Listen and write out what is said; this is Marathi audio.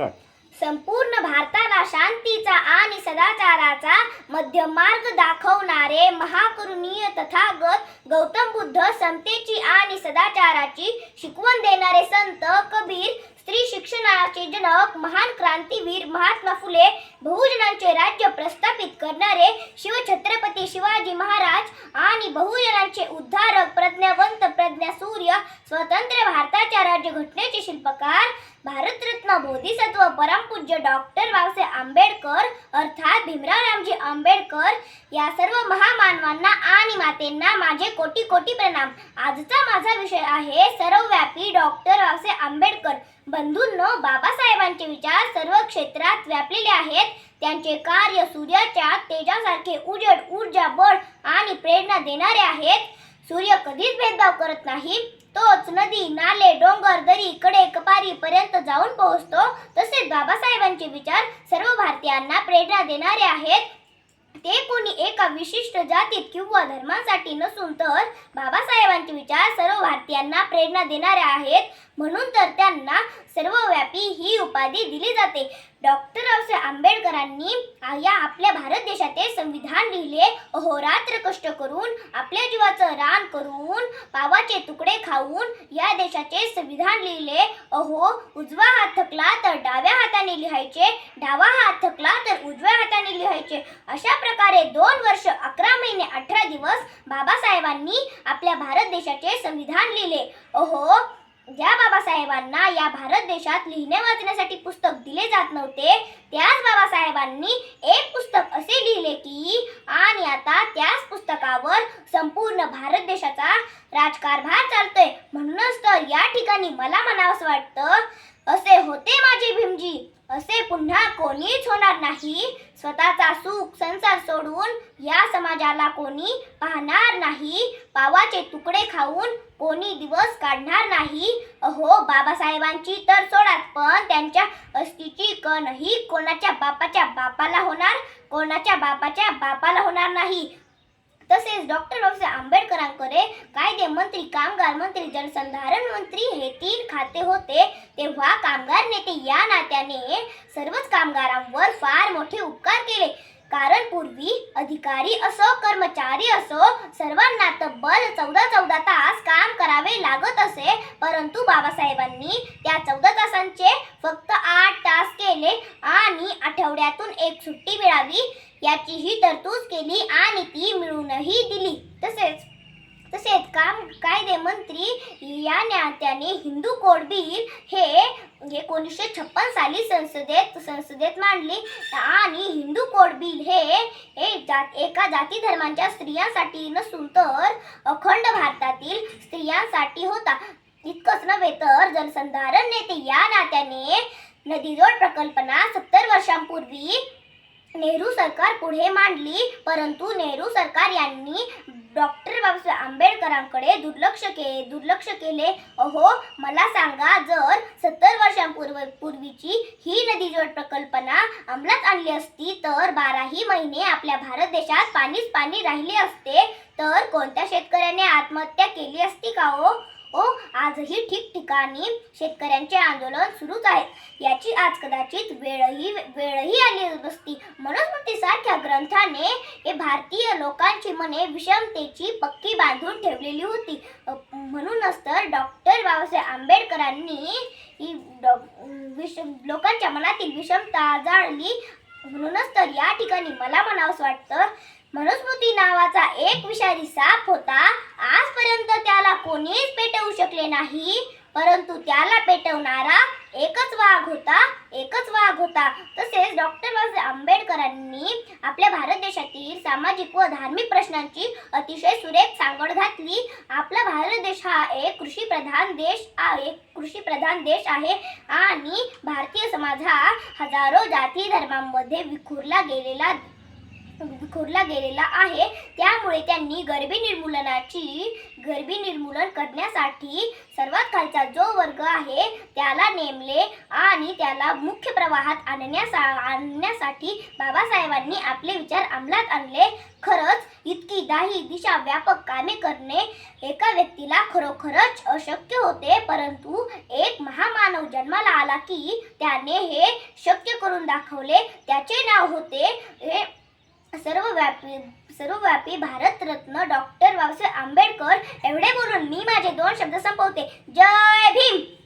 स्टार्ट संपूर्ण भारताला शांतीचा आणि सदाचाराचा मध्यमार्ग दाखवणारे महाकरुणीय तथागत गौतम बुद्ध समतेची आणि सदाचाराची शिकवण देणारे संत कबीर स्त्री शिक्षणाचे जनक महान क्रांतीवीर महात्मा फुले बहुजनांचे राज्य प्रस्थापित करणारे शिवछत्रपती शिवाजी महाराज आणि बहुजनांचे उद्धारक प्रज्ञावंत प्रज्ञा सूर्य स्वतंत्र भारताच्या राज्यघटनेचे शिल्पकार भारतरत्न बोधिसत्व परमपूज्य डॉक्टर बाबासाहेब आंबेडकर अर्थात भीमराव रामजी आंबेडकर या सर्व महामानवांना आणि मातेंना माझे कोटी कोटी प्रणाम. आजचा माझा विषय आहे सर्वव्यापी डॉक्टर बाबासाहेब आंबेडकर. बंधूंनो बाबासाहेबांचे विचार सर्व क्षेत्रात व्यापलेले आहेत. त्यांचे कार्य सूर्याच्या तेजासारखे उजड ऊर्जा बळ आणि प्रेरणा देणारे आहेत. सूर्य कधीच भेदभाव करत नाही. तोच नदी नाले डोंगर दरी कडे कपारी पर्यंत जाऊन पोहोचतो. तसेच बाबासाहेबांचे विचार सर्व भारतीयांना प्रेरणा देणारे आहेत. ते कोणी एका विशिष्ट जातीत किंवा धर्मासाठी नसून तर बाबासाहेबांचे विचार सर्व भारतीयांना प्रेरणा देणारे आहेत. म्हणून तर त्यांना सर्वव्यापी ही उपाधी दिली जाते. डॉक्टर बाबासाहेब आंबेडकरांनी या आपल्या भारत देशाचे संविधान लिहिले. अहोरात्र कष्ट करून आपल्या जीवाचं रान करून पावाचे तुकडे खाऊन या देशाचे संविधान लिहिले. अहो उजवा हात थकला तर डाव्या हाताने लिहायचे. डावा हात थकला तर उजव्या हाताने लिहायचे. अशा प्रकारे दोन वर्ष अकरा महिने अठरा दिवस बाबासाहेबांनी आपल्या भारत देशाचे संविधान लिहिले. अहो ज्या बाबासाहेबांना या भारत देशात लिहिणे वाचण्यासाठी पुस्तक दिले जात नव्हते त्याच बाबासाहेबांनी एक पुस्तक असे लिहिले की आणि आता त्याच पुस्तकावर संपूर्ण भारत देशाचा राजकारभार चालतोय. म्हणूनच तर या ठिकाणी मला म्हणावंसं वाटतं असे होते असे पुन्हा कोणीच होणार नाही. स्वतःचा सुख संसार सोडून या समाजाला कोणी पाहणार नाही. पावाचे तुकडे खाऊन कोणी दिवस काढणार नाही. अहो बाबासाहेबांची तर सोडात पण त्यांच्या अस्थिची कणही कोणाच्या बापाच्या बापाला होणार कोणाच्या बापाच्या बापाला होणार नाही. तसेच डॉक्टर बाबासाहेब आंबेडकरांकडे कायदे मंत्री कामगार मंत्री जलसंधारण मंत्री हे तीन खाते होते. तेव्हा कामगार नेते या नात्याने सर्वच कामगारांवर फार मोठे उपकार केले. कारण पूर्वी अधिकारी असो कर्मचारी असो सर्वांना तब्बल चौदा चौदा तास काम करावे लागत असे. परंतु बाबासाहेबांनी त्या चौदा तासांचे फक्त आठ तास केले आणि आठवड्यातून एक सुट्टी मिळावी. याचीही तरतूद केली आणि ती मिळूनही दिली. तसेच तसेच काम कायदे मंत्री या नात्याने हिंदू कोड बिल हे एकोणीसशे छप्पन साली संसदेत संसदेत मांडली. आणि हिंदू कोड बिल हे हे जात एका जाती धर्मांच्या स्त्रियांसाठी नसून तर अखंड भारतातील स्त्रियांसाठी होता. इतकंच नव्हे तर जलसंधारण नेते या नात्याने नदीजोड प्रकल्पना सत्तर वर्षांपूर्वी नेहरू सरकार पुढे मांडली. परंतु नेहरू सरकार यांनी डॉक्टर बाबासाहेब आंबेडकरांकडे दुर्लक्ष के दुर्लक्ष केले. अहो मला सांगा जर सत्तर वर्षांपूर्व पूर्वीची ही नदीजोड प्रकल्पना अंमलात आणली असती तर बाराही महिने आपल्या भारत देशात पाणीच पाणी राहिले असते. तर कोणत्या शेतकऱ्याने आत्महत्या केली असती का हो? ओ आजही ठिकठिकाणी शेतकऱ्यांचे आंदोलन सुरूच आहे. याची आज कदाचित वेळही वेळही आली नसती. मनुस्मृतीसारख्या ग्रंथाने हे भारतीय लोकांची मने विषमतेची पक्की बांधून ठेवलेली होती. म्हणूनच तर डॉक्टर बाबासाहेब आंबेडकरांनी ही डॉ- विष लोकांच्या मनातील विषमता जाळली म्हणूनच तर या ठिकाणी मला म्हणावंसं वाटतं मनुस्मृती नावाचा एक विषारी साप होता. आतापर्यंत त्याला कोणीच पेटवू शकले नाही परंतु त्याला पेटवणारा एकच वाघ होता एकच वाघ होता. तसेच डॉक्टर बाबासाहेब आंबेडकरांनी आपल्या भारत देशातील सामाजिक व धार्मिक प्रश्नांची अतिशय सुरेख सांगड घातली. आपला भारत देश हा एक कृषी प्रधान देश आहे एक कृषी प्रधान देश आहे आणि भारतीय समाज हा हजारो जाती धर्मांमध्ये विखुरला गेलेला विखुरला गेलेला आहे. त्यामुळे त्यांनी गरिबी निर्मूलनाची गरिबी निर्मूलन करण्यासाठी सर्वात खालचा जो वर्ग आहे त्याला नेमले आणि त्याला मुख्य प्रवाहात आणण्यासा आणण्यासाठी बाबासाहेबांनी आपले विचार अंमलात आणले. खरंच इतकी दाही दिशा व्यापक कामे करणे एका व्यक्तीला खरोखरच अशक्य होते. परंतु एक महामानव जन्माला आला की त्याने हे शक्य करून दाखवले. त्याचे नाव होते सर्वव्यापी सर्वव्यापी भारतरत्न डॉक्टर बाबासाहेब आंबेडकर. एवढे बोलून मी माझे दोन शब्द संपवते. जय भीम!